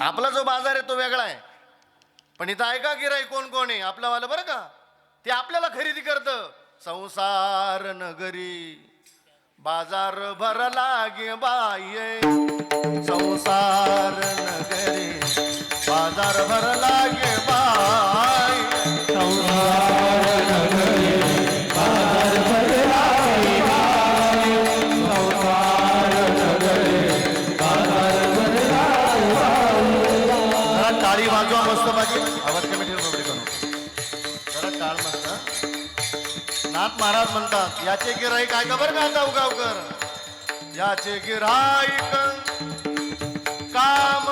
आपला जो बाजार आहे तो वेगळा आहे. पण इथं ऐका गिराई कोण कोण आहे? आपलंवालं बरं का? ते आपल्याला खरेदी करतं. संसार नगरी बाजार भरला गे बाये संसार नगरी बाजार भरला गे बाय म्हणता नाथ महाराज म्हणतात याचे गिराईक ऐका बरं का आता उगावकर? याचे गिराईक काम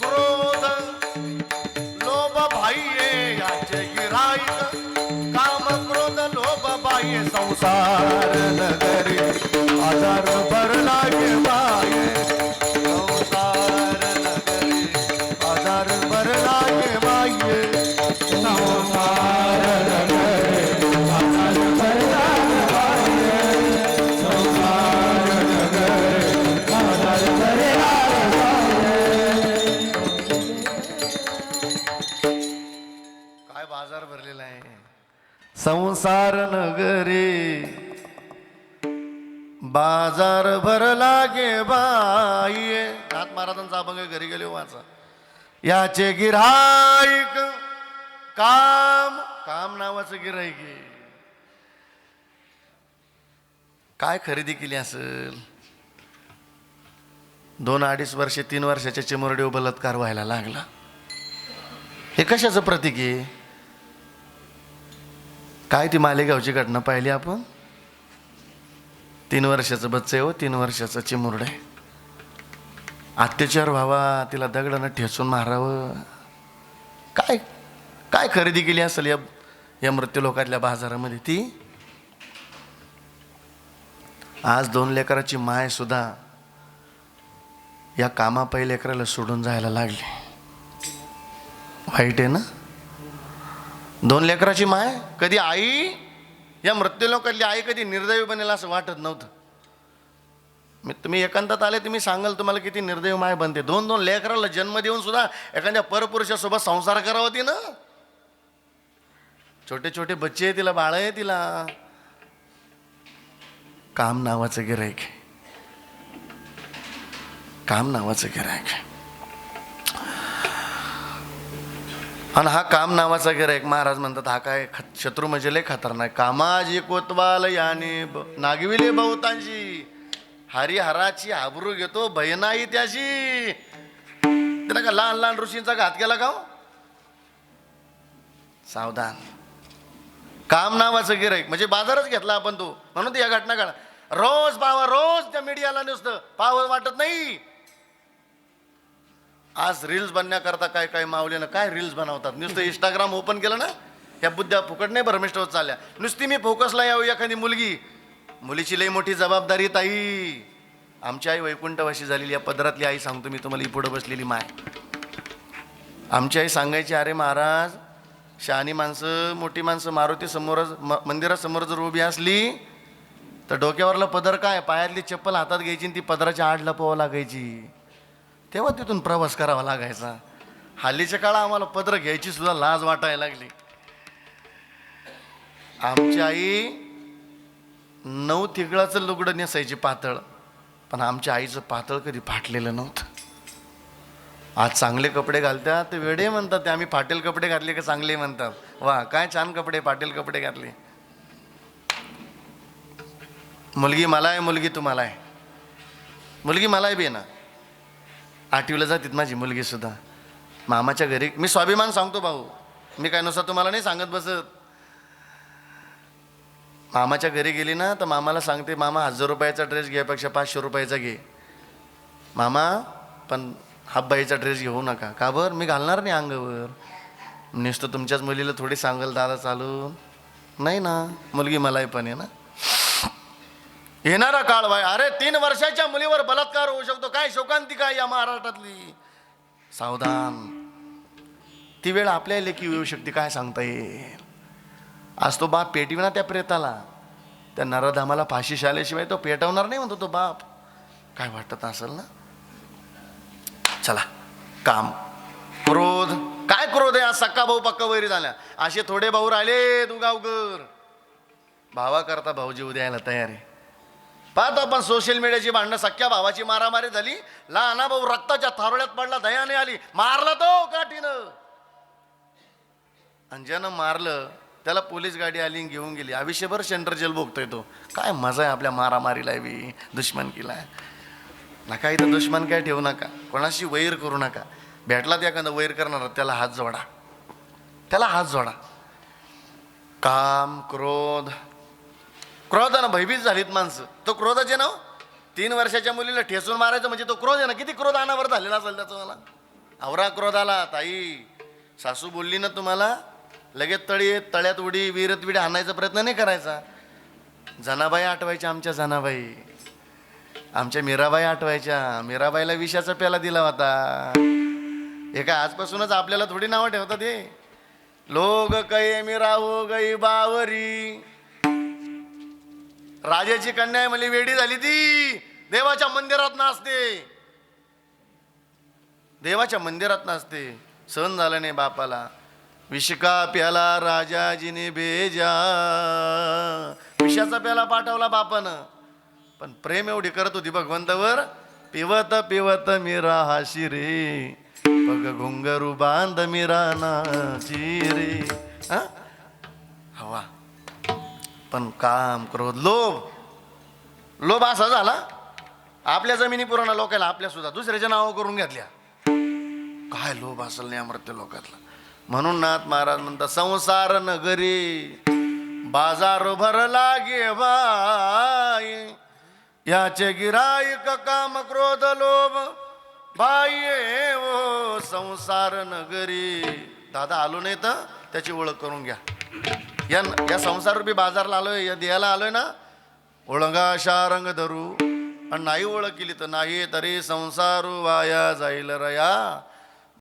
क्रोध लोभ भाईये याचे गिराईक काम क्रोध लोभ बाह्य संसार नगरी आजार भरला गे बाये संसार नगरी. बाजार भरला गे बाई नाथ महाराजांचा अभंग घरी गेले हो वाचा याचे गिराईक काम काम नावाचं गिराईक काय खरेदी केली असेल? दोन अडीच वर्षे तीन वर्षाच्या चिमुरडी बलात्कार व्हायला लागला. हे कशाचं प्रतीक आहे? काय ती मालेगावची घटना पाहिली आपण? तीन वर्षाचं बच्चं आहे हो तीन वर्षाचं चिमुरड आहे. अत्याचार व्हावा तिला दगडानं ठेचून मारावं. काय काय खरेदी केली असेल या या मृत्यू लोकातल्या बाजारामध्ये ती? आज दोन लेकराची माय सुद्धा या कामापायी लेकराला सोडून जायला लागली. वाईट आहे ना? दोन लेकराची माय कधी आई या मृत्यूलोकातली आई कधी निर्दैवी बनेल असं वाटत नव्हतं. मी तुम्ही एकांतात आले तुम्ही सांगाल तुम्हाला किती निर्दैव माय बनते. दोन दोन लेकराला जन्म देऊन सुद्धा एखाद्या परपुरुषासोबत संसार करावा ती ना. छोटे छोटे बच्चे आहे तिला बाळ आहे तिला. काम नावाचं गिरायक आहे. काम नावाचं गिरायक आहे. आणि हा काम नावाचा गिरायक महाराज म्हणतात हा काय खत- शत्रू म्हणजे लय खतरनाक. कामाजी कोतवाल याने नागविले बहुतांशी. हरिहराची हाबरू घेतो भयनाई त्याशी. त्याला का लहान लहान ऋषींचा घात केला का हो? सावधान. काम नावाचं गिराईक म्हणजे बाजारच घेतला आपण तो. म्हणून या घटना काढा रोज पावा रोज त्या मीडियाला नुसतं पावं वाटत नाही. आज रील्स बनण्याकरता काय काय मावलेनं काय रील्स बनवतात? नुसतं इंस्टाग्राम ओपन केलं ना ह्या बुद्ध्या फुकट नाही भरमिष्ट होत चालल्या. नुसती मी फोकसला यावं एखादी मुलगी. मुलीची लई मोठी जबाबदारी ताई. आमची आई वैकुंठवाशी झालेली या पदरातली आई सांगतो मी तुम्हाला ही पुढं बसलेली माय. आमची आई सांगायची अरे महाराज शहाणी माणसं मोठी माणसं मारुती समोरच म मंदिरासमोर जर उभी असली तर डोक्यावरला पदर काय? पायातली चप्पल हातात घ्यायची आणि ती पदराच्या आड लपवावं लागायची. तेव्हा तिथून प्रवास करावा लागायचा. हल्लीच्या काळा आम्हाला पत्र घ्यायची सुद्धा लाज वाटायला लागली. आमची आई नऊ तिकळाचं लुगडं नेसायची पातळ पण आमच्या आईचं पातळ कधी फाटलेलं नव्हतं. आज चांगले कपडे घालतात ते वेडे म्हणतात ते आम्ही फाटेल कपडे घातले का चांगले म्हणतात. वा काय छान कपडे फाटेल कपडे घातले. मुलगी मला आहे मुलगी तुम्हाला आहे मुलगी मला आहे बी ना. आठवीला जातीत माझी मुलगीसुद्धा मामाच्या घरी मी स्वाभिमान सांगतो भाऊ. मी काय नुसतं तुम्हाला नाही सांगत बसत. मामाच्या घरी गेली ना तर मामाला सांगते मामा हजार रुपयाचा ड्रेस घ्यापेक्षा पाचशे रुपयाचा घे. मामा पण हाफ बाईचा ड्रेस घेऊ नका. का बरं? मी घालणार नाही अंगावर. नुसतं तुमच्याच मुलीला थोडी सांगल दादा चालू नाही ना मुलगी मलाही पण आहे ना. येणारा काळ वाय अरे तीन वर्षाच्या मुलीवर बलात्कार होऊ शकतो. काय शोकांतिका या महाराष्ट्रातली? सावधान. ती वेळ आपल्या लेखी येऊ शकते काय सांगता येईल? आज तो बाप पेटविना त्या प्रेताला. त्या नरधामाला फाशी शालेशिवाय तो पेटवणार नाही म्हणतो तो बाप. काय वाटत असेल ना? चला काम. क्रोध. काय क्रोध आहे? आज सक्का भाऊ पक्का वैरी झाल्या असे थोडे भाऊ राहिले तू गावकर भावा करता भाऊजी द्यायला तयार आहे. पाहतो आपण सोशल मीडियाची भांडणं सख्या भावाची मारामारी झाली. लहाना भाऊ रक्ताच्या थारोळ्यात पडला दयाने आली. मारला तो काठीनं. आणि ज्यानं मारलं त्याला पोलीस गाडी आली घेऊन गेली. आयुष्यभर सेंटर जेल भोगतोय तो. काय मजा आहे आपल्या मारामारीला बी दुश्मन केला. नका इथं दुश्मन काय ठेवू नका. कोणाशी वैर करू नका. भेटला त्या एखादा वैर करणार त्याला हात जोडा. त्याला हात जोडा. काम क्रोध क्रोधानं भयभीत झालीत माणसं. तो क्रोधाचे नाव? तीन वर्षाच्या मुलीला ठेचून मारायचं म्हणजे तो क्रोध आहे ना? किती क्रोध अनावर झालेला असेल त्याचा मला? आवरा क्रोध आला ताई. सासू बोलली ना तुम्हाला लगेच तळी तळ्यात उडी विरत विडी आणायचा प्रयत्न नाही करायचा. जनाबाई आठवायच्या आमच्या जनाबाई. आमच्या मीराबाई आठवायच्या. मीराबाईला विषाचा प्याला दिला होता. हे काय आजपासूनच आपल्याला थोडी नावं ठेवतात हे? लोग कै मीरा हो गई बावरी. राजाची कन्या आहे म्हणजे वेडी झाली ती. देवाच्या मंदिरात नाचते. देवाच्या मंदिरात नाचते. सहन झालं नाही बापाला. विषका प्याला राजाजीने भेजा. विषाचा प्याला पाठवला बापानं. पण प्रेम एवढी करत होती भगवंतावर. पिवत पिवत मीरा हाशी रे बघ घुंगरू बांध मीरा नाची रे. हा? पण काम क्रोध लोभ. लोभ असा झाला आपल्या जमिनी पुराणा लोकायला आपल्या सुद्धा दुसऱ्याच्या नावं करून घेतल्या. काय लोभ असेल नाही अमृत्य लोकातला? म्हणून नाथ महाराज म्हणतात संसार नगरी बाजार भरला गे बाई. याचे गिराईक काम क्रोध लोभ. बाई ओ हो, संसार नगरी. दादा आलो नाही तर त्याची ओळख करून घ्या. या या संसार रूपी बाजारला आलोय या देहाला आलोय ना. ओळंगा शारंग धरू. आणि नाही ओळख केली तर नाही तरी संसार वाया जाईल रया.